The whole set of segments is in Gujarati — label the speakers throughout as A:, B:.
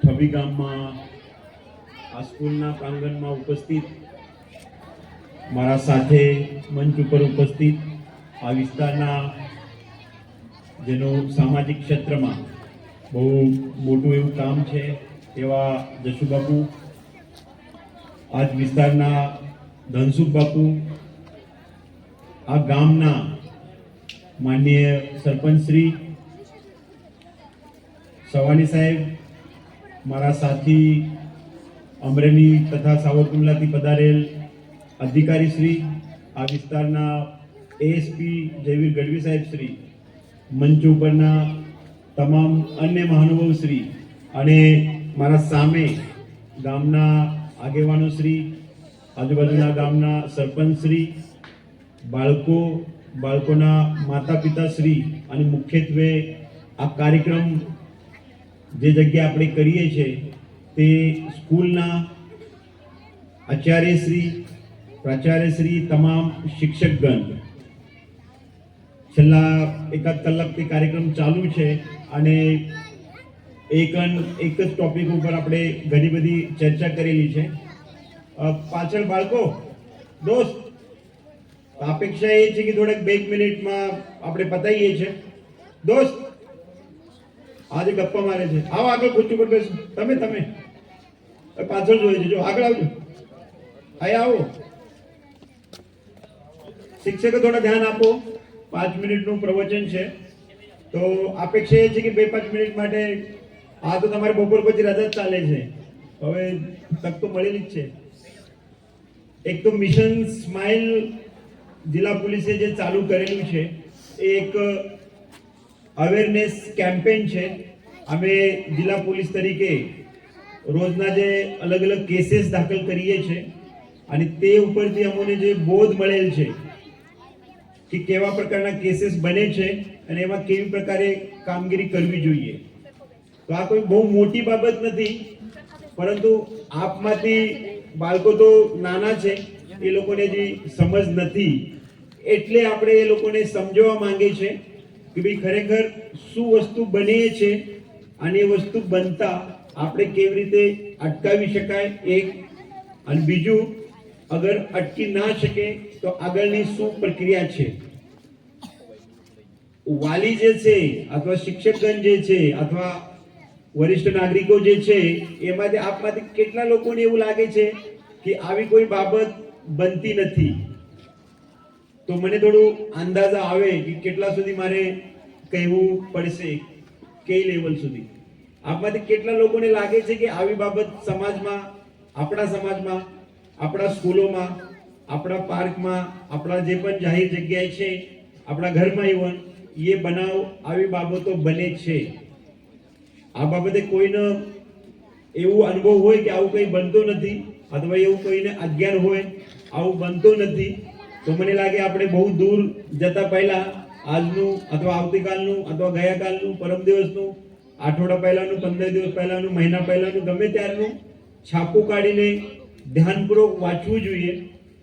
A: ઠબી ગામમાં, આ સ્કૂલના પ્રાંગણમાં ઉપસ્થિત, મારા સાથે મંચ ઉપર ઉપસ્થિત, આ વિસ્તારના જેનો સામાજિક ક્ષેત્રમાં બહુ મોટું એવું કામ છે એવા જશુબાપુ આજ વિસ્તારના ધનસુખ બાપુ આ ગામના માનનીય સરપંચ શ્રી, સવાણી સાહેબ મારા સાથી અમરેલી તથા સાવરકુંડલાથી પધારેલ અધિકારી શ્રી આ વિસ્તારના એએસપી જયવીર ગઢવી સાહેબ શ્રી, મંચ ઉપરના તમામ અન્ય મહાનુભાવ શ્રી અને મારા સામે ગામના આગેવાનો શ્રી, આજુબાજુના ગામના સરપંચ શ્રી, બાળકો, બાળકોના માતા પિતા શ્રી અને મુખ્યત્વે આ કાર્યક્રમ જે જગ્યાએ આપણે કરીએ છીએ તે સ્કૂલના આચાર્યશ્રી, પ્રાચાર્યશ્રી તમામ શિક્ષકગણ. છેલ્લા એકાદ કલાકથી કાર્યક્રમ ચાલુ છે અને એક એક જ ટોપિક ઉપર આપણે ઘણી બધી ચર્ચા કરેલી છે. પાછળ બાળકો, દોસ્ત અપેક્ષા એ છે કે થોડાક બે મિનિટમાં આપણે પતાવીએ છીએ. દોસ્ત આજે ગપ્પા મારે છે. આવો આગળ ખુરશી પર બેસો. તમે તમે. પાછળ જોઈએ જજો. આગળ આવજો. અહીં આવો. શિક્ષકો થોડા ધ્યાન આપો. પાંચ મિનિટનું પ્રવચન છે. તો અપેક્ષા એ છે કે બે, પાંચ મિનિટ માટે આ તો તમારે બપોર પછી રજા જ ચાલે છે. હવે તક તો મળેલી જ છે. એક તો મિશન સ્માઇલ જિલ્લા પોલીસે જે ચાલુ કરેલું છે, એ એક અવેરનેસ કેમ્પેન છે. અમે જિલ્લા પોલીસ તરીકે રોજના જે અલગ અલગ કેસીસ દાખલ કરીએ છીએ અને તે ઉપરથી અમને જે બોધ મળેલ છે કે કેવા પ્રકારના કેસીસ બને છે અને એમાં કેવી પ્રકારે કામગીરી કરવી જોઈએ. તો આ કોઈ બહુ મોટી બાબત નથી, પરંતુ આપમાંથી બાળકો તો નાના છે, એ લોકોને જે સમજ નથી. એટલે આપણે એ લોકોને સમજાવવા માંગે છે કે ભાઈ ખરેખર શું વસ્તુ બને છે અને એ વસ્તુ બનતા આપણે કેવી રીતે અટકાવી શકાય એક? અને બીજું, અગર અટકી ના શકે તો આગળની શું પ્રક્રિયા છે? વાલી જે છે અથવા શિક્ષકગણ જે છે અથવા વરિષ્ઠ નાગરિકો જે છે, એમાંથી આપમાંથી કેટલા લોકોને એવું લાગે છે કે આવી કોઈ બાબત બનતી નથી? તો મને થોડું અંદાજા આવે કે કેટલા સુધી મારે કહેવું પડશે કઈ લેવલ સુધી. આપમાંથી કેટલા લોકોને લાગે છે કે આવી બાબત સમાજમાં, આપણા સમાજમાં, આપણા સ્કૂલોમાં, આપણા પાર્કમાં, આપણા જે પણ જાહેર જગ્યાએ છે, આપણા ઘરમાં ઇવન એ બનાવ આવી બાબતો બને છે. આ બાબતે કોઈનો એવું અનુભવ હોય કે આવું કંઈ બનતું નથી, અથવા એવું કોઈને અજ્ઞાન હોય, આવું બનતું નથી તો મને લાગે આપણે બહુ દૂર જતા પહેલા આજનું અથવા આવતીકાલનું અથવા ગયાકાલનું પરમ દિવસનું આઠવાડા પહેલાનું, પંદર દિવસ પહેલાનું, મહિના પહેલાનું ગમે ત્યારનું છાપું કાઢીને ધ્યાનપૂર્વક વાંચવું જોઈએ.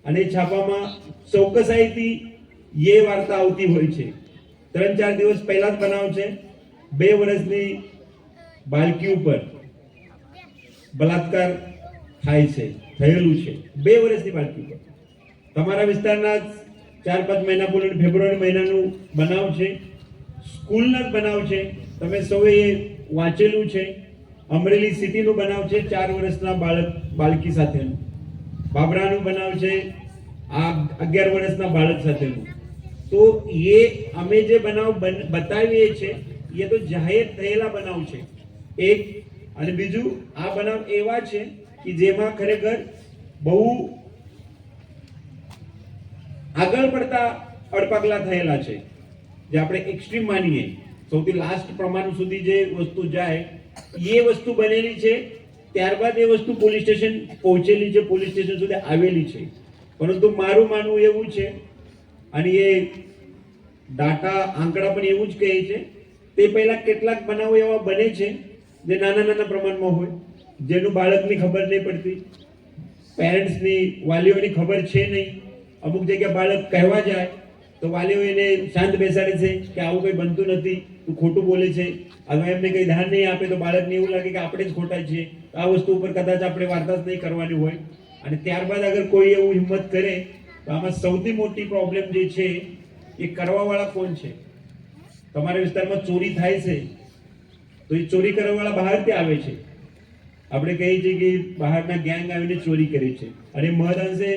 A: અને છાપામાં ચોક્કસાઈથી એ વાર્તા આવતી હોય છે. ત્રણ ચાર દિવસ પહેલા જ બનાવ છે. બે વર્ષની બાળકી ઉપર બલાત્કાર થાય છે, થયેલું છે. બે વર્ષની બાળકી ઉપર. તમારા વિસ્તારના ચાર પાંચ મહિના પૂર્ણ ફેબ્રુઆરી મહિનાનું બનાવ છે. સ્કૂલના જ બનાવ છે. તમે સૌએ એ વાંચેલું છે. અમરેલી સિટીનું બનાવ છે ચાર વર્ષના બાળક, બાળકી સાથેનું. બાબરાનું બનાવ છે આ અગિયાર વર્ષના બાળક સાથેનું. તો એ અમે જે બનાવ બન- બતાવીએ છીએ, એ તો જાહેર થયેલા બનાવ છે. એક અને બીજું, આ બનાવ એવા છે કે જેમાં ખરેખર બહુ આગળ પડતા અડપાકલા થયેલા છે, જે આપણે એક્સ્ટ્રીમ માનીએ. સૌથી લાસ્ટ પ્રમાણ સુધી જે વસ્તુ જાય, એ વસ્તુ બનેલી છે, ત્યારબાદ એ વસ્તુ પોલીસ સ્ટેશન પહોંચેલી છે પોલીસ સ્ટેશન સુધી આવેલી છે. પરંતુ મારું માનવું એવું છે, અને એ ડાટા આંકડા પણ એવું જ કહે છે, તે પહેલાં કેટલાક બનાવો એવા બને છે, જે નાના નાના પ્રમાણમાં હોય. જેનું બાળકની ખબર નહીં પડતી પેરેન્ટ્સની વાલીઓની ખબર છે નહીં. અમુક જગ્યાએ બાળક કહેવા જાય, તો વાલીઓ એને શાંત બેસાડે છે કે આવું કંઈ બનતું નથી, તું ખોટું બોલે છે. હવે એમને કંઈ ધ્યાન નહીં આપે તો બાળકને એવું લાગે કે આપણે જ ખોટા છીએ. આ વસ્તુ ઉપર કદાચ આપણે વાર્તા જ નહીં કરવાની હોય. અને ત્યારબાદ અગર કોઈ એવું હિંમત કરે, તો આમાં સૌથી મોટી પ્રોબ્લેમ જે છે, એ કરવાવાળા કોણ છે? તમારા વિસ્તારમાં ચોરી થાય છે, તો એ ચોરી કરવાવાળા બહારથી આવે છે? આપણે કહીએ છીએ કે બહારના ગેંગ આવીને ચોરી કરે છે. અને મહદ અંશે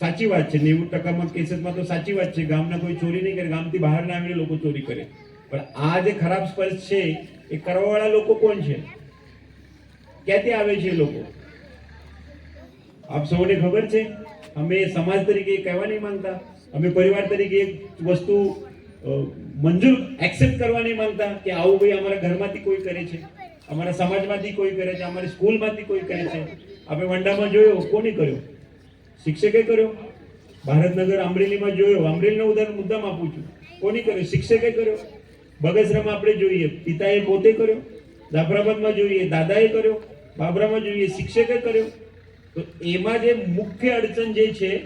A: સાચી વાત છે, નેવું ટકામાં કેસીસમાં તો સાચી વાત છે, ગામના કોઈ ચોરી નહીં કરે, ગામથી બહારના આવીને લોકો ચોરી કરે. પણ આ જે ખરાબ સ્પર્શ છે, એ કરવાવાળા લોકો કોણ છે? ક્યાંથી આવે છે લોકો? આપ સૌને ખબર છે, અમે સમાજ તરીકે કહેવા નહીં માંગતા. અમે પરિવાર તરીકે એક વસ્તુ મંજૂર એક્સેપ્ટ કરવા નહીં માંગતા કે આવું ભાઈ અમારા ઘરમાંથી કોઈ કરે છે, અમારા સમાજમાંથી કોઈ કરે છે, અમારી સ્કૂલમાંથી કોઈ કરે છે. આપણે વંડામાં જોયો, કોને કર્યો? શિક્ષકે કર્યો? ભારતનગર અમરેલીમાં જોયો. અમરેલીનો ઉદાહરણ મુદ્દામાં આપું છું. કોની કર્યો? શિક્ષકે કર્યો. બગસરામાં આપણે જોઈએ. પિતાએ પોતે કર્યો. જાફરાબાદમાં જોઈએ. દાદાએ કર્યો. બાબરામાં જોઈએ. શિક્ષકે કર્યો. તો એમાં જે મુખ્ય અડચણ જે છે,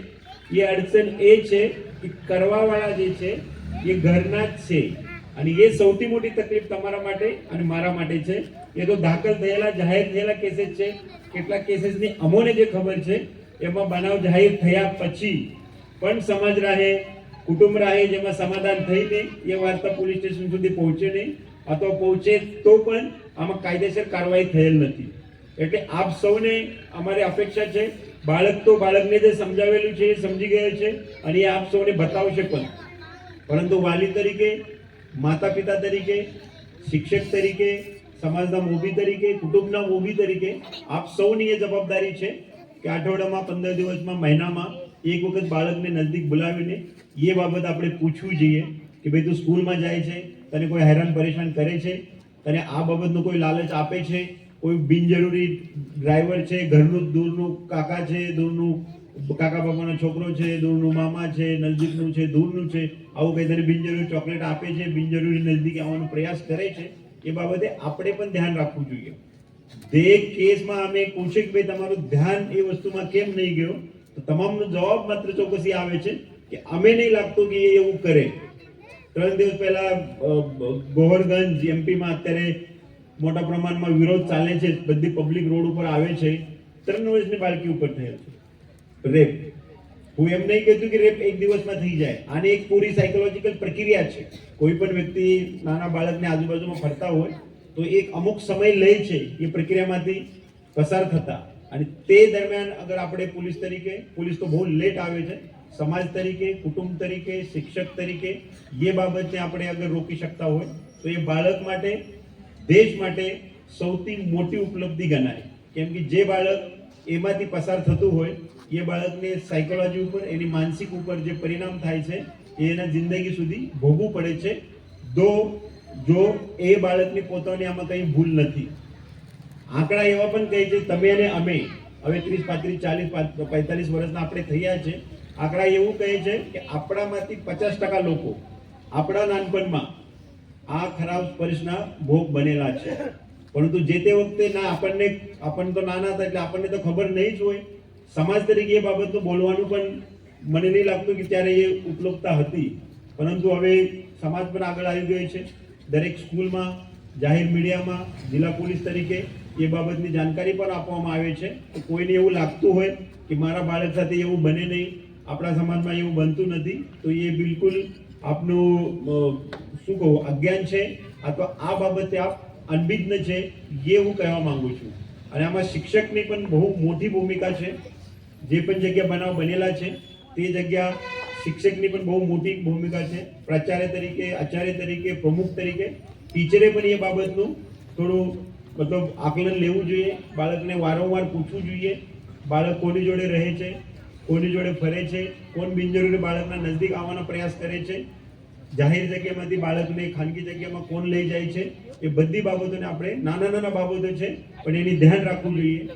A: એ અડચણ એ છે કે કરવાવાળા જે છે, એ ઘરના જ છે. અને એ સૌથી મોટી તકલીફ તમારા માટે અને મારા માટે છે. એ તો દાખલ થયેલા, જાહેર થયેલા કેસીસ છે. કેટલા કેસીસની અમોને જે ખબર છે એમાં બનાવ જાહેર થયા પછી પણ સમાજ રાહે, કુટુંબ રાહે જેમાં સમાધાન થઈ નહીં, એ વાર્તા પોલીસ સ્ટેશન સુધી પહોંચે નહીં. અથવા પહોંચે તો પણ આમાં કાયદેસર કાર્યવાહી થયેલ નથી. એટલે આપ સૌને અમારી અપેક્ષા છે, બાળક તો બાળકને જે સમજાવેલું છે, એ સમજી ગયો છે, અને એ આપ સૌને બતાવશે પણ. પરંતુ વાલી તરીકે માતા પિતા તરીકે, શિક્ષક તરીકે, સમાજના મોભી તરીકે, કુટુંબના મોભી તરીકે આપ સૌની એ જવાબદારી છે કે અઠવાડિયામાં પંદર દિવસમાં મહિનામાં એક વખત બાળકને નજદીક બોલાવીને એ બાબત આપણે પૂછવું જોઈએ કે ભાઈ તું સ્કૂલમાં જાય છે, તને કોઈ હેરાન પરેશાન કરે છે, તને આ બાબતનો કોઈ લાલચ આપે છે, કોઈ બિનજરૂરી ડ્રાઈવર છે, ઘરનું દૂરનું કાકા છે, દૂરનું કાકા બાપાનો છોકરો છે, દૂરનું મામા છે, નજદીકનું છે, દૂરનું છે, આવું કંઈ તને બિનજરૂરી ચોકલેટ આપે છે, બિનજરૂરી નજદીક આવવાનો પ્રયાસ કરે છે, એ બાબતે આપણે પણ ધ્યાન રાખવું જોઈએ. દરેક કેસમાં અમે પૂછ્યું કે ભાઈ તમારું ધ્યાન એ વસ્તુમાં કેમ નહીં ગયો? તો તમામનો જવાબ માત્ર ચોકસી આવે છે કે અમે નહીં લાગતું કે એ એવું કરે. ત્રણ દિવસ પહેલા ગોવરગંજ એમપીમાં અત્યારે મોટા પ્રમાણમાં વિરોધ ચાલે છે, બધી પબ્લિક રોડ ઉપર આવે છે. ત્રણ વર્ષની બાળકી ઉપર થયેલ છે. રેપ. હું એમ નહીં કહેતું કે રેપ એક દિવસમાં થઈ જાય. આની એક પૂરી સાયકોલોજીકલ પ્રક્રિયા છે. કોઈ પણ વ્યક્તિ નાના બાળકને આજુબાજુમાં ફરતા હોય તો એક અમુક સમય લે છે એ પ્રક્રિયામાંથી પસાર થતા. અને તે દરમિયાન અગર આપણે પોલીસ તરીકે, પોલીસ તો બહુ લેટ આવે છે, સમાજ તરીકે, કુટુંબ તરીકે, શિક્ષક તરીકે એ બાબતને આપણે અગર રોકી શકતા હોય, તો એ બાળક માટે, દેશ માટે સૌથી મોટી ઉપલબ્ધિ ગણાય. કેમ કે જે બાળક એમાંથી પસાર થતું હોય, એ બાળકને સાયકોલોજી ઉપર, એની માનસિક ઉપર જે પરિણામ થાય છે, એ એના જિંદગી સુધી ભોગવું પડે છે. દો જો એ બાળકની પોતાની આમાં કંઈ ભૂલ નથી. આંકડા એવા પણ કહે છે, તમે અને અમે, હવે ત્રીસ પાંત્રીસ, ચાલીસ પૈતાલીસ વર્ષના આપણે થયા છે. આંકડા એવું કહે છે કે આપણામાંથી પચાસ ટકા લોકો આપણા નાનપણમાં આ ખરાબ સ્પર્શના ભોગ બનેલા છે. પરંતુ જે તે વખતે ના આપણને આપણને તો નાના હતા એટલે આપણને તો ખબર નહીં જ હોય. સમાજ તરીકે એ બાબતનું બોલવાનું પણ મને નહીં લાગતું કે ત્યારે એ ઉપલબ્ધતા હતી. પરંતુ હવે સમાજ પણ આગળ આવી ગયો છે. દરેક સ્કૂલમાં, જાહેર મીડિયામાં, જિલ્લા પોલીસ તરીકે એ બાબતની જાણકારી પણ આપવામાં આવે છે. તો કોઈને એવું લાગતું હોય કે મારા બાળક સાથે એવું બને નહીં, આપણા સમાજમાં એવું બનતું નથી, તો એ બિલકુલ આપનું શું કહું, અજ્ઞાન છે અથવા આ બાબતે આપ અનભિજ્ઞ છે એ હું કહેવા માંગુ છું. અને આમાં શિક્ષકની પણ બહુ મોટી ભૂમિકા છે. જે પણ જગ્યા બનાવ બનેલા છે, તે જગ્યા શિક્ષકની પણ બહુ મોટી ભૂમિકા છે. પ્રાચાર્ય તરીકે, આચાર્ય તરીકે, પ્રમુખ તરીકે. ટીચરે પણ એ બાબતનું થોડું મતલબ આકલન લેવું જોઈએ. બાળકને વારંવાર પૂછવું જોઈએ. બાળક કોની જોડે રહે છે? કોની જોડે ફરે છે? કોણ બિનજરૂરી બાળકના નજદીક આવવાનો પ્રયાસ કરે છે? જાહેર જગ્યામાંથી બાળકને ખાનગી જગ્યામાં કોણ લઈ જાય છે? એ બધી બાબતોને આપણે નાના નાના બાબતો છે, પણ એની ધ્યાન રાખવું જોઈએ.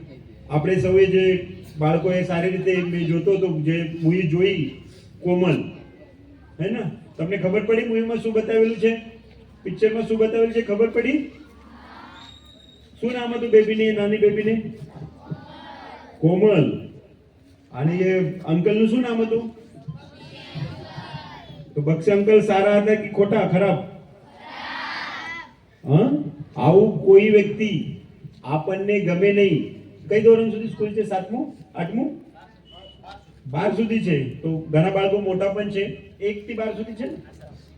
A: આપણે સૌએ જે બાળકોએ સારી રીતે મેં જોતો હતો જે મૂવી જોઈ કોમલ હે ને? તમને ખબર પડી મૂવીમાં શું બતાવેલું છે? પિક્ચરમાં શું બતાવેલું છે? ખબર પડી? શું નામ હતું બેબીને નાની બેબીને? કોમલ. અને એ અંકલનું શું નામ હતું? તો બક્ષી અંકલ સારા હતા કે ખોટા? ખરાબ. હા? આવું કોઈ વ્યક્તિ આપણને ગમે નહીં. કઈ ધોરણ સુધી સ્કૂલ છે? સાતમું? આઠમું? બાર સુધી છે. તો ઘણા બાળકો મોટા પણ છે. એક થી બાર સુધી છે ને?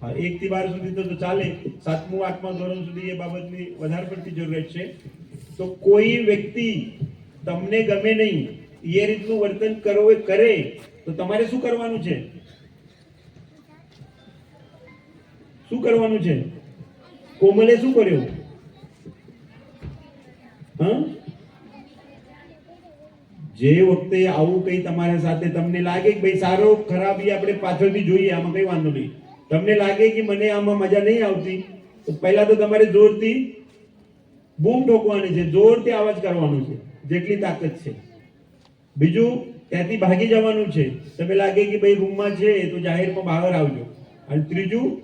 A: હા એક થી બાર સુધી તો ચાલે. સાતમું, આઠમા ધોરણ સુધી એ બાબતની વધારે પડતી જરૂરિયાત છે. તો કોઈ વ્યક્તિ તમને ગમે નહીં, એ રીતનું વર્તન કરો એ કરે, તો તમારે શું કરવાનું છે? શું કરવાનું છે? કોમલે શું કર્યું? હા? જે વખતે આવું કઈ તમારા સાથે તમને લાગે કે ભાઈ સારો, ખરાબ એ આપણે પાછળથી જોઈએ, આમાં કઈ વાંધો નહીં. તમને લાગે કે મને આમાં મજા નહીં આવતી, તો પહેલા તો તમારે જોરથી બૂમ ઠોકવાની છે, જોરથી અવાજ કરવાનો છે, જેટલી તાકાત છે. બીજું, ત્યાંથી ભાગી જવાનું છે. તમે લાગે કે ભાઈ રૂમમાં છે, તો જાહેરમાં બહાર આવજો. અને ત્રીજું,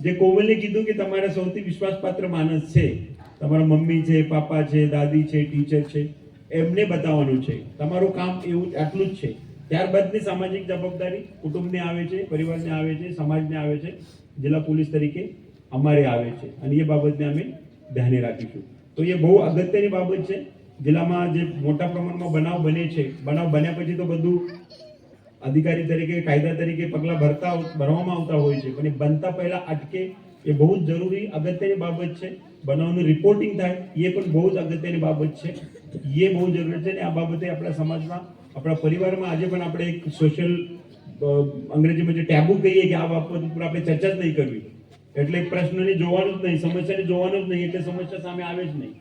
A: જે કોવલે કીધું કે તમારા સૌથી વિશ્વાસપાત્ર માણસ છે, તમારા મમ્મી છે, પાપા છે, દાદી છે, ટીચર છે એમને બતાવવાનું છે. તમારું કામ એવું આટલું જ છે. ત્યારબાદની સામાજિક જવાબદારી કુટુંબને આવે છે, પરિવારને આવે છે, સમાજને આવે છે, જિલ્લા પોલીસ તરીકે અમારે આવે છે. અને એ બાબતને અમે ધ્યાને રાખીશું. તો એ બહુ અગત્યની બાબત છે. જિલ્લામાં જે મોટા પ્રમાણમાં બનાવ બને છે, બનાવ બન્યા પછી તો બધું અધિકારી તરીકે, કાયદા તરીકે પગલાં ભરતા ભરવામાં આવતા હોય છે. પણ એ બનતા પહેલાં અટકે એ બહુ જ જરૂરી અગત્યની બાબત છે. બનાવનું રિપોર્ટિંગ થાય, એ પણ બહુ જ અગત્યની બાબત છે. એ બહુ જરૂરી છે અને આ બાબતે આપણા સમાજમાં, આપણા પરિવારમાં આજે પણ આપણે એક સોશિયલ અંગ્રેજીમાં જે ટેબુ કહીએ કે આ બાબત ઉપર આપણે ચર્ચા જ નહીં કરવી. એટલે પ્રશ્નને જોવાનું જ નહીં, સમસ્યાને જોવાનું જ નહીં, એટલે સમસ્યા સામે આવે જ નહીં.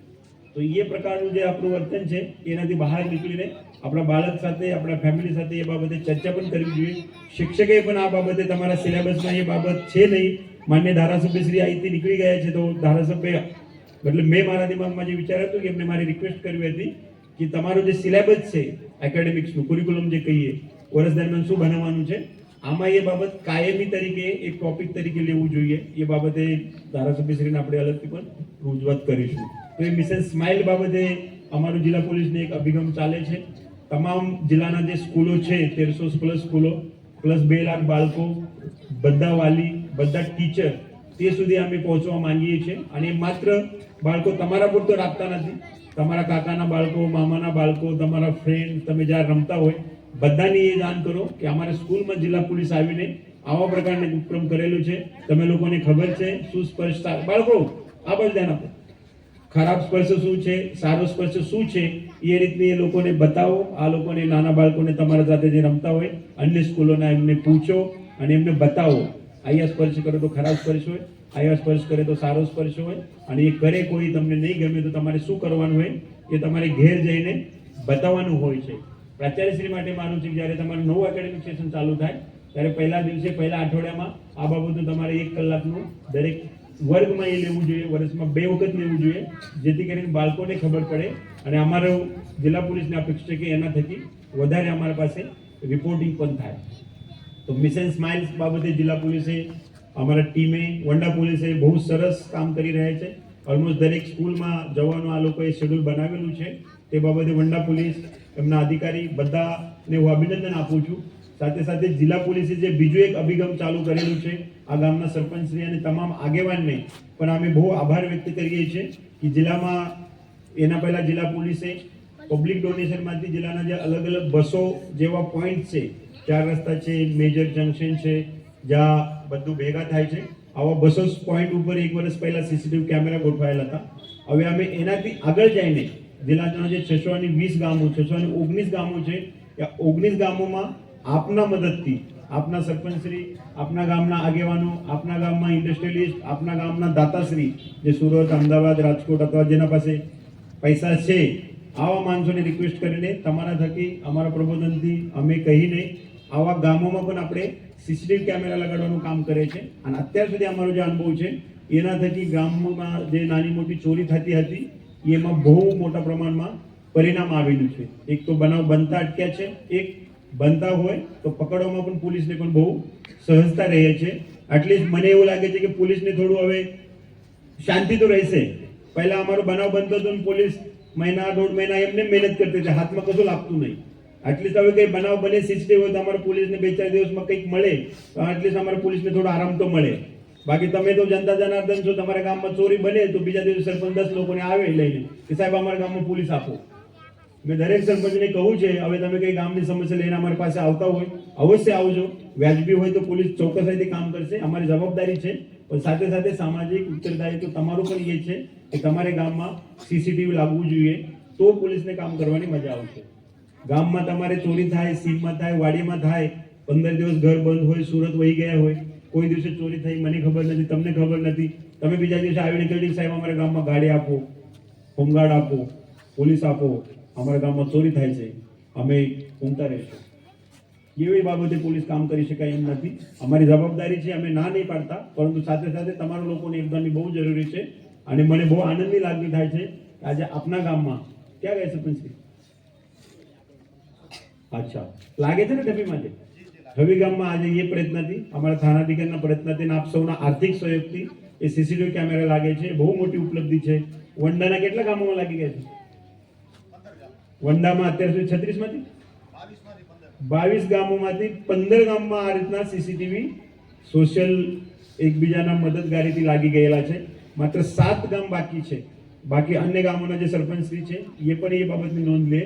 A: તો એ પ્રકારનું જે આપણું વર્તન છે, એનાથી બહાર નીકળીને આપણા બાળક સાથે, આપણા ફેમિલી સાથે એ બાબતે ચર્ચા પણ કરવી જોઈએ. શિક્ષકે પણ આ બાબતે તમારા સિલેબસમાં એ બાબત છે નહીં માન્ય ધારાસભ્ય શ્રી અહીંથી નીકળી ગયા છે, તો ધારાસભ્ય, એટલે મેં મારા દિમાગમાં જે વિચાર હતો કે એમને મારી રિક્વેસ્ટ કરવી હતી કે તમારો જે સિલેબસ છે એકેડેમિક્સનું કુરિક્યુલમ જે કહીએ, વર્ષ દરમિયાન શું બનાવવાનું છે, આમાં એ બાબત કાયમી તરીકે, એક ટોપિક તરીકે લેવું જોઈએ. એ બાબતે ધારાસભ્યશ્રીને આપણે અલગથી પણ રજૂઆત કરીશું. તો એ મિશન સ્માઇલ બાબતે અમારું જિલ્લા પોલીસને એક અભિગમ ચાલે છે. તમામ જિલ્લાના જે સ્કૂલો છે, તેરસો પ્લસ સ્કૂલો, પ્લસ બે લાખ બાળકો, બધા વાલી બધા ટીચર તે સુધી અમે પહોંચવા માંગીએ છીએ. અને માત્ર બાળકો તમારા પૂરતો રાખતા નથી. તમારા કાકાના બાળકો, મામાના બાળકો, તમારા ફ્રેન્ડ તમે જ્યાં રમતા હોય, બધાની એ જાણ કરો કે અમારે સ્કૂલમાં જિલ્લા પોલીસ આવીને આવા પ્રકારનો ઉપક્રમ કરેલું છે. તમે લોકોને ખબર છે, શું સ્પર્શતા બાળકો, આ પણ ધ્યાન આપો. ખરાબ સ્પર્શ શું છે, સારો સ્પર્શ શું છે, એ રીતની એ લોકોને બતાવો. આ લોકોને, નાના બાળકોને તમારા સાથે જે રમતા હોય, અન્ય સ્કૂલોના એમને પૂછો અને એમને બતાવો. અહીંયા સ્પર્શ કરે તો ખરાબ સ્પર્શ હોય અહીંયા સ્પર્શ કરે તો સારો સ્પર્શ હોય, અને એ કરે કોઈ તમને નહીં ગમે તો તમારે શું કરવાનું હોય, એ તમારે ઘેર જઈને બતાવવાનું હોય છે. પ્રાચાર્યશ્રી માટે માનું છે જ્યારે તમારું નવું એકેડેમિક સેશન ચાલુ થાય, ત્યારે પહેલા દિવસે, પહેલા અઠવાડિયામાં આ બાબતનું તમારે એક કલાકનું દરેક વર્ગમાં એ લેવું જોઈએ, વર્ષમાં બે વખત લેવું જોઈએ, જેથી કરીને બાળકોને ખબર પડે, અને અમારો જિલ્લા પોલીસને અપેક્ષા છે કે એના થકી વધારે અમારા પાસે રિપોર્ટિંગ પણ થાય. તો મિશન સ્માઇલ્સ બાબતે જિલ્લા પોલીસે, અમારા ટીમે, વંડા પોલીસે બહુ સરસ કામ કરી રહ્યા છે. ઓલમોસ્ટ દરેક સ્કૂલમાં જવાનું આ લોકોએ શેડ્યુલ બનાવેલું છે. તે બાબતે વંડા પોલીસ, એમના અધિકારી બધાને હું અભિનંદન આપું છું. સાથે સાથે જિલ્લા પોલીસે જે બીજું એક અભિગમ ચાલુ કરેલું છે, આ ગામના સરપંચશ્રી અને તમામ આગેવાનને પણ અમે બહુ આભાર વ્યક્ત કરીએ છીએ કે જિલ્લામાં, એના પહેલાં જિલ્લા પોલીસે પબ્લિક ડોનેશનમાંથી જિલ્લાના જે અલગ અલગ બસો જેવા પોઈન્ટ છે ચાર રસ્તા છે મેજર જંકશન છે, જ્યાં બધું ભેગા થાય છે. આવા બસો પોઈન્ટ ઉપર એક વર્ષ પહેલાં સીસીટીવી કેમેરા ગોઠવાયેલા હતા. હવે અમે એનાથી આગળ જઈને જિલ્લાના જે છસો અને વીસ ગામો, છસો અને ઓગણીસ ગામો છે, એ ઓગણીસ ગામોમાં આપના મદદથી, આપના સરપંચશ્રી, આપના ગામના આગેવાનો, આપના ગામમાં ઇન્ડસ્ટ્રીયલિસ્ટ આપના ગામના દાતાશ્રી, જે સુરત, અમદાવાદ, રાજકોટ અથવા જેના પાસે પૈસા છે, આવા માણસોને રિક્વેસ્ટ કરીને તમારા થકી, અમારા પ્રબોધનથી અમે કહીને આવા ગામોમાં પણ આપણે સીસીટીવી કેમેરા લગાડવાનું કામ કરે છે. અને અત્યાર સુધી અમારો જે અનુભવ છે, એના થકી ગામમાં જે નાની મોટી ચોરી થતી હતી, એમાં બહુ મોટા પ્રમાણમાં પરિણામ આવેલું છે. એક તો બનાવ બનતા અટક્યા છે, એક બનતા હોય તો પકડવામાં પણ પોલીસને પણ બહુ સહજતા રહે છે. એટલીસ્ટ મને એવું લાગે છે કે પોલીસને થોડું હવે શાંતિ તો રહેશે. પહેલા અમારો બનાવ બનતો હતો પોલીસ મહિના દોઢ મહિના એમને મહેનત કરતી હતી. હાથમાં કશું લાગતું નહીં. એટલીસ્ટ હવે કંઈ બનાવ બને સીસીટીવી હોય તો અમારે પોલીસને બે ચાર દિવસમાં કંઈક મળે. તો એટલીસ્ટ અમારે પોલીસને થોડો આરામ તો મળે. બાકી તમે તો જનતા જનાર્દન છો, તમારા ગામમાં ચોરી બને તો બીજા દિવસે સરપંચ દસ લોકોને આવે લઈને કે સાહેબ, અમારા ગામમાં પોલીસ આપો. મેં દરેક સરપંચને કહું છે, હવે તમે કઈ ગામની સમસ્યા લઈને અમારી પાસે આવતા હોય, અવશ્ય આવજો. વ્યાજબી હોય તો પોલીસ ચોક્કસાઈથી કામ કરશે, અમારી જવાબદારી છે. પણ સાથે સાથે સામાજિક ઉત્તરદાયિત્વ તમારું પણ એ છે કે તમારે ગામમાં સીસીટીવી લાગવું જોઈએ, તો પોલીસને કામ કરવાની મજા આવશે. ગામમાં તમારે ચોરી થાય સીમમાં થાય, વાડીમાં થાય, પંદર દિવસ ઘર બંધ હોય, સુરત વહી ગયા હોય, કોઈ દિવસે ચોરી થઈ, મને ખબર નથી, તમને ખબર નથી. તમે બીજા દિવસે આવીને કહી સાહેબ, અમારા ગામમાં ગાડી આપો, હોમગાર્ડ આપો, પોલીસ આપો, અમારા ગામમાં ચોરી થાય છે. અમે ઊંઘતા રહીશું. એવી બાબતે પોલીસ કામ કરી શકાય એમ નથી. અમારી જવાબદારી છે, અમે ના નહીં પાડતા, પરંતુ સાથે સાથે તમારા લોકોની યોગદાનની બહુ જરૂરી છે. અને મને બહુ આનંદની લાગણી થાય છે આજે આપના ગામમાં ક્યાં ગયા સરપંચશ્રી અચ્છા. લાગે છે ને ડભીમાં છે ડભી ગામમાં આજે એ પ્રયત્નથી અમારા થાનાધિકારીના પ્રયત્નથી આપ સૌના આર્થિક સહયોગથી એ સીસીટીવી કેમેરા લાગે છે. બહુ મોટી ઉપલબ્ધિ છે. વંડાના કેટલા ગામોમાં લાગી ગયા છે? વંડામાં અત્યાર સુધી છત્રીસમાંથી બાવીસ ગામોમાંથી પંદર ગામમાં આ રીતના સીસીટીવી સોશિયલ એકબીજાના મદદગારીથી લાગી ગયેલા છે. માત્ર સાત ગામ બાકી છે. બાકી અન્ય ગામોના જે સરપંચશ્રી છે, એ પણ એ બાબતની નોંધ લે.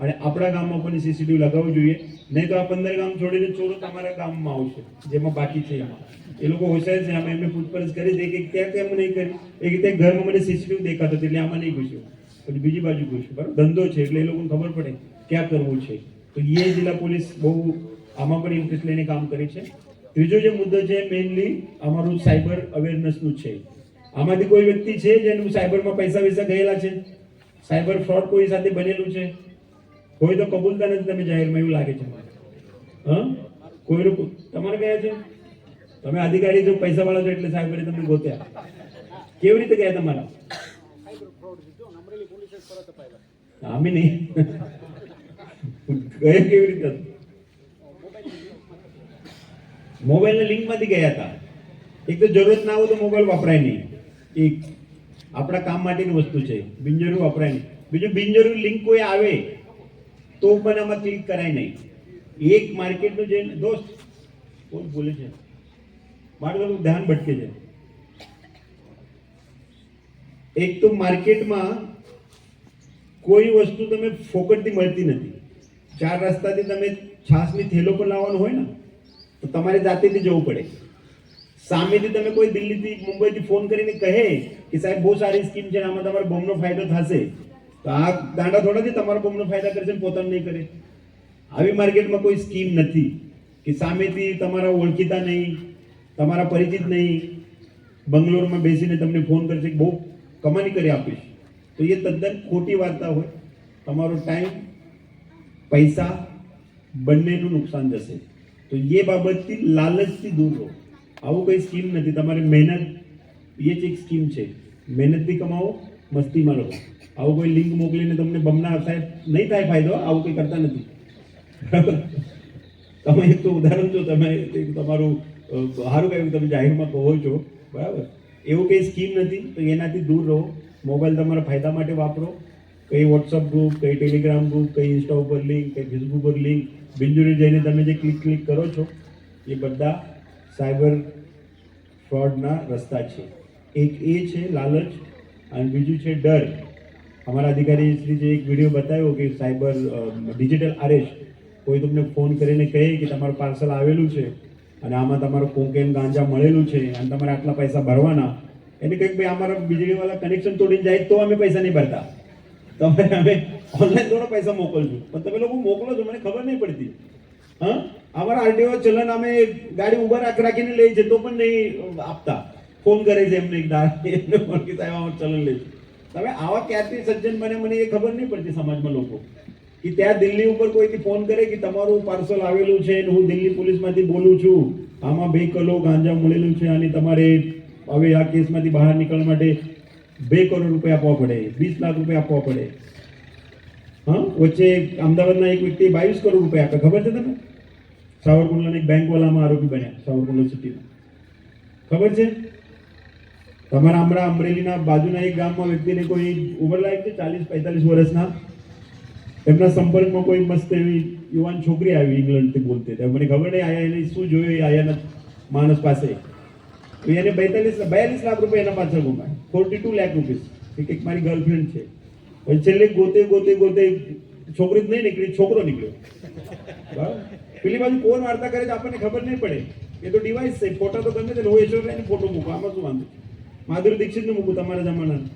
A: અને આપણા ગામમાં પણ સીસીટીવી લગાવવું જોઈએ. નહીં તો આ પંદર ગામ છોડીને ચોરો તમારા ગામમાં આવશે, જેમાં બાકી છે એમાં. એ લોકો હોશિયાર છે, અમે એમને પૂછપરછ કરી દે કે ત્યાં કેમ નહીં કરી. એ કે ઘરમાં મને સીસીટીવી દેખાતો એટલે આમાં નહીં ઘૂસ્યો. પછી બીજી બાજુ ઘૂસ્યું, બરાબર? ધંધો છે, એટલે એ લોકોને ખબર પડે ક્યાં કરવું છે. તો એ જિલ્લા પોલીસ બહુ આમાં પણ ઇન્ટરેસ્ટ લઈને કામ કરે છે. ત્રીજો જે મુદ્દો છે મેઇનલી અમારું સાયબર અવેરનેસનું છે. આમાંથી કોઈ વ્યક્તિ છે, જેનું સાયબરમાં પૈસા વૈસા ગયેલા છે? સાયબર ફ્રોડ કોઈ સાથે બનેલું છે? કોઈ તો કબૂલતા નથી તમે જાહેરમાં એવું લાગે છે. હા? કોઈનું તમારે ગયા છે? તમે અધિકારી જો પૈસા વાળા છો એટલે સાહેબ તમને ગોત્યા કેવી રીતે ગયા તમારા? અમે નહીં. ગયા કેવી રીતે? મોબાઈલના લિંકમાંથી ગયા હતા. એક તો જરૂરત ના હોય તો મોબાઈલ વપરાય નહીં. એક આપણા કામ માટેની વસ્તુ છે. બિનજરૂર વપરાય નહીં. બીજું બિનજરૂર લિંક કોઈ આવે તો પણ આમાં ક્લિક કરાય નહીં. એક માર્કેટનું જે દોસ્ત, કોણ બોલે છે? મારું થોડું ધ્યાન ભટકે છે. એક તો માર્કેટમાં કોઈ વસ્તુ તમે ફોકટથી મળતી નથી. ચાર રસ્તાથી તમે છાસની થેલો પર લાવવાનો હોય ને, તો તમારે જાતેથી જવું પડે. સામેથી તમે કોઈ દિલ્હીથી મુંબઈથી ફોન કરીને કહે કે સાહેબ બહુ સારી સ્કીમ છે આમાં તમારો બમનો ફાયદો થશે. તો આ દાંડા થોડાથી તમારા બમણો ફાયદા કરશે પોતાને નહીં કરે. આવી માર્કેટમાં કોઈ સ્કીમ નથી કે સામેથી તમારા ઓળખીતા નહીં, તમારા પરિચિત નહીં. બંગલોરમાં બેસીને તમને ફોન કરશે કે બહુ કમાની કરી આપીશ. તો એ તદ્દન ખોટી વાર્તા હોય. તમારો ટાઈમ પૈસા બંનેનું નુકસાન જશે. તો એ બાબતથી લાલચથી દૂર રહો. આવું કંઈ સ્કીમ નથી. તમારી મહેનત, એ જ એક સ્કીમ છે. મહેનતથી કમાવો, મસ્તીમાં રહો. આવું કોઈ લિંક મોકલીને તમને બમના સાહેબ નહીં થાય ફાયદો, આવું કંઈ કરતા નથી. તમે એક તો ઉદાહરણ છો તમે તમારું સારું કહ્યું, તમે જાહેરમાં કહો છો, બરાબર? એવું કંઈ સ્કીમ નથી, તો એનાથી દૂર રહો. મોબાઈલ તમારા ફાયદા માટે વાપરો. કઈ વોટ્સઅપ ગ્રુપ કઈ ટેલિગ્રામ ગ્રુપ કઈ ઇન્સ્ટા ઉપર લિંક કઈ ફેસબુક ઉપર લિંક બિનજરૂરી જઈને તમે જે ક્લિક ક્લિક કરો છો, એ બધા સાયબર ફ્રોડના રસ્તા છે. એક એ છે લાલચ, અને બીજું છે ડર. અમારા અધિકારી જે એક વીડિયો બતાવ્યો કે સાયબર ડિજિટલ આરેશ કોઈ તમને ફોન કરીને કહે કે તમારું પાર્સલ આવેલું છે અને આમાં તમારું કોકેન ગાંજા મળેલું છે અને તમારે આટલા પૈસા ભરવાના, એને કંઈક ભાઈ અમારા વીજળીવાળા કનેક્શન તોડીને જાય તો અમે પૈસા નહીં ભરતા. તમે અમે ઓનલાઈન દ્વારા પૈસા મોકલજો. પણ તમે લોકો મોકલો છો, મને ખબર નહીં પડતી. હા? અમારા આરટીઓ ચલન અમે ગાડી ઊભા રાખ, રાખીને લઈ જતો પણ નહીં આપતા. ફોન કરે છે એમને એમને ફોન કે સાહેબ ચલન લઈશું તમે આવા ક્યારથી સજ્જન બને મને એ ખબર નહીં પડતી સમાજમાં લોકો. કે ત્યાં દિલ્હી ઉપર કોઈથી ફોન કરે કે તમારું પાર્સલ આવેલું છે ને હું દિલ્હી પોલીસમાંથી બોલું છું. આમાં બે કિલો ગાંજા મળેલું છે અને તમારે હવે આ કેસમાંથી બહાર નીકળવા માટે બે કરોડ રૂપિયા આપવા પડે, વીસ લાખ રૂપિયા આપવા પડે. હા? વચ્ચે અમદાવાદના એક વ્યક્તિએ બાવીસ કરોડ રૂપિયા આપ્યા. ખબર છે તમને સાવરકુંડલાના એક બેંકવાલામાં આરોપી બન્યા, સાવરકુંડલા સિટીમાં ખબર છે? તમારા હમણાં અમરેલીના બાજુના એક ગામમાં વ્યક્તિને કોઈ ઉંમર લાયક છે ચાલીસ, પૈતાલીસ વર્ષના એમના સંપર્કમાં કોઈ મસ્ત એવી યુવાન છોકરી આવી ઇંગ્લેન્ડથી બોલતી હતી. મને ખબર નહીં, આયા એને શું જોયું આયાના માણસ પાસે. તો એને બેતાલીસ બયાલીસ લાખ રૂપિયા એના પાછળ ગુમાય ફોર્ટી ટુ લાખ રૂપીસ એક એક મારી ગર્લફ્રેન્ડ છે. પછી છેલ્લે ગોતે ગોતે ગોતે છોકરી જ નહીં નીકળી, છોકરો નીકળ્યો. બરાબર? પેલી બાજુ કોણ વાર્તા કરે છે આપણને ખબર નહીં પડે. એ તો ડિવાઇસ છે ફોટા તો ગમે તે હોય ઈશ્વર ફોટો મૂકો. આમાં શું વાંધો? માધુરી દીક્ષિતનું મૂકું, તમારા જમાનાનું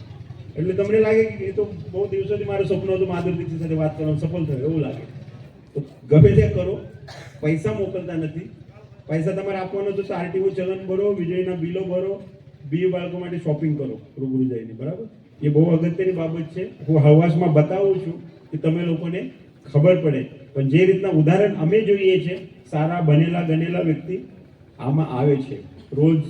A: એટલે તમને લાગે કે એ તો બહુ દિવસોથી મારું સપનું હતું, માધુરી દીક્ષિત સાથે વાત કરવાનું સફળ થયું, એવું લાગે. તો ગમે તે કરો, પૈસા મોકલતા નથી. પૈસા તમારે આપવાનો તો આરટીઓ ચલન ભરો વીજળીના બિલો ભરો બી બાળકો માટે શોપિંગ કરો, રૂબરૂ જઈને, બરાબર? એ બહુ અગત્યની બાબત છે. હું હવાસમાં બતાવું છું કે તમે લોકોને ખબર પડે. પણ જે રીતના ઉદાહરણ અમે જોઈએ છે, સારા, બનેલા ગનેલા વ્યક્તિ આમાં આવે છે. રોજ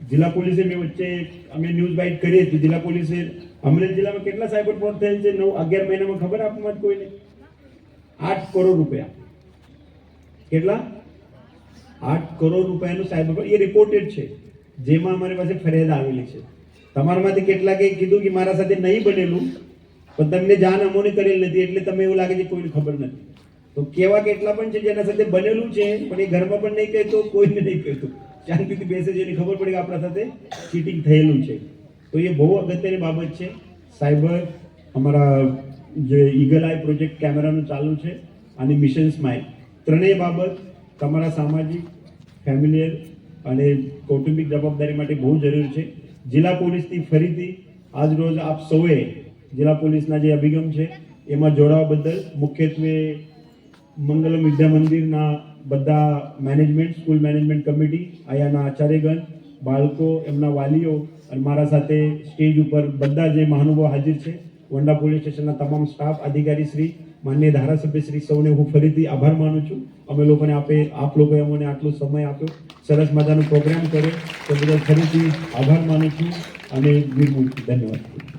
A: જિલ્લા પોલીસે મેં વચ્ચે અમે ન્યૂઝ બાઇટ કરીએ તો જિલ્લા પોલીસે અમરેલી જિલ્લામાં કેટલા સાયબર ફ્રોડ થયેલ છે? નવ, અગિયાર મહિનામાં ખબર આપવામાં કોઈને? આઠ કરોડ રૂપિયા. કેટલા? આઠ કરોડ રૂપિયાનું સાયબર ફ્રોડ. એ રિપોર્ટેડ છે. જેમાં અમારી પાસે ફરિયાદ આવેલી છે. તમારામાંથી કેટલાકે કીધું કે મારા સાથે નહીં બનેલું, પણ તમને જાણ અમોને કરેલ નથી, એટલે તમે એવું લાગે છે કોઈને ખબર નથી. તો કેવા કેટલા પણ છે જેના સાથે બનેલું છે, પણ એ ઘરમાં પણ નહીં કહેતો, કોઈને નહીં કહેતો. શાંતિથી બેસે છે એની ખબર પડી કે આપણા સાથે ચીટિંગ થયેલું છે. તો એ બહુ અગત્યની બાબત છે. સાયબર અમારા જે ઈગલ આઈ પ્રોજેક્ટ કેમેરાનું ચાલુ છે અને મિશન સ્માઇલ ત્રણેય બાબત તમારા સામાજિક ફેમિલિયર અને કૌટુંબિક જવાબદારી માટે બહુ જરૂરી છે. જિલ્લા પોલીસથી ફરીથી આજ રોજ આપ સૌએ જિલ્લા પોલીસના જે અભિગમ છે, એમાં જોડાવા બદલ મુખ્યત્વે મંગલમ વિદ્યા મંદિરના બધા મેનેજમેન્ટ સ્કૂલ મેનેજમેન્ટ કમિટી અહીંયાના આચાર્યગણ, બાળકો, એમના વાલીઓ અને મારા સાથે સ્ટેજ ઉપર બધા જે મહાનુભાવ હાજર છે, વંડા પોલીસ સ્ટેશનના તમામ સ્ટાફ અધિકારી શ્રી, માન્ય ધારાસભ્ય શ્રી, સૌને હું ફરીથી આભાર માનું છું. અમે લોકોને આપે, આપ લોકોએ અમને આટલો સમય આપ્યો. સરસ મજાનો પ્રોગ્રામ કર્યો. તો બધા ફરીથી આભાર માનું છું અને ધન્યવાદ.